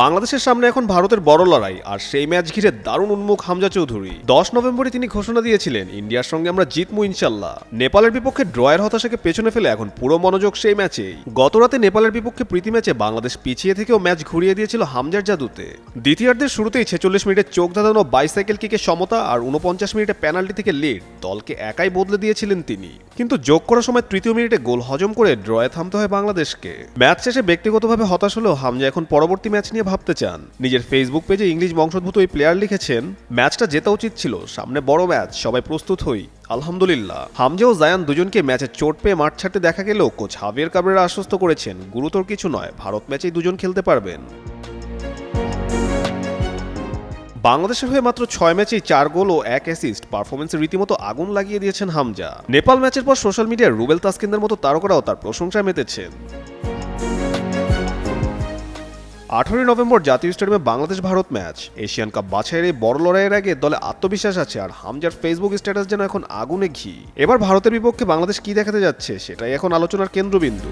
বাংলাদেশের সামনে এখন ভারতের বড় লড়াই, আর সেই ম্যাচ ঘিরে দারুণ উন্মুখ হামজা চৌধুরী। দশ নভেম্বরে তিনি ঘোষণা দিয়েছিলেন, ইন্ডিয়ার সঙ্গে আমরা জিতমু ইনশাল্লাহ। নেপালের বিপক্ষে ড্রয়ের হতাশাকে পেছনে ফেলে এখন পুরো মনোযোগ সেই ম্যাচেই। গতরাতে নেপালের বিপক্ষে প্রীতি ম্যাচে বাংলাদেশ পিছিয়ে থেকেও ম্যাচ ঘুরিয়ে দিয়েছিল হামজার জাদুতে। দ্বিতীয়ার্ধের শুরুতেই ছেচল্লিশ মিনিটে চোখ ধাঁধানো বাইসাইকেল কিকে সমতা আর উনপঞ্চাশ মিনিটে পেনাল্টি থেকে লিড দলকে একাই বদলে দিয়েছিলেন তিনি। কিন্তু যোগ করার সময় তৃতীয় মিনিটে গোল হজম করে ড্রয়ে থামতে হয় বাংলাদেশকে। ম্যাচ শেষে ব্যক্তিগতভাবে হতাশ হলেও হামজা এখন পরবর্তী ম্যাচ নিয়ে ভাবতে চান। নিজের ফেসবুক পেজে ইংলিশ বংশোদ্ভূত এই প্লেয়ার লিখেছেন, ম্যাচটা জেতা উচিত ছিল, সামনে বড় ম্যাচ, সবাই প্রস্তুত হই, আলহামদুলিল্লাহ। হামজা ও জায়ান দুজনকে ম্যাচে চোট পেয়ে মাঠ ছাড়তে দেখা গেলেও কোচ হাবিয়ার কাবরেরা আশ্বস্ত করেছেন, গুরুতর কিছু নয়, ভারত ম্যাচেই দুজন খেলতে পারবেন। বাংলাদেশের হয়ে মাত্র ছয় ম্যাচেই চার গোল ও এক অ্যাসিস্ট পারফরমেন্সে রীতিমতো আগুন লাগিয়ে দিয়েছেন হামজা। নেপাল ম্যাচের পর সোশ্যাল মিডিয়ায় রুবেল তাসকিনদের মতো তারকারাও তার প্রশংসায় মেতেছেন। আঠারোই নভেম্বর জাতীয় স্টেডিয়ামে Bangladesh Bharat match. Asian cup বাছাইয়ের এই বড় লড়াইয়ের আগে দলে আত্মবিশ্বাস আছে আর হামজার ফেসবুক স্ট্যাটাস যেন এখন আগুনে ঘি। এবার ভারতের বিপক্ষে বাংলাদেশ কি দেখাতে যাচ্ছে, সেটাই এখন আলোচনার কেন্দ্রবিন্দু।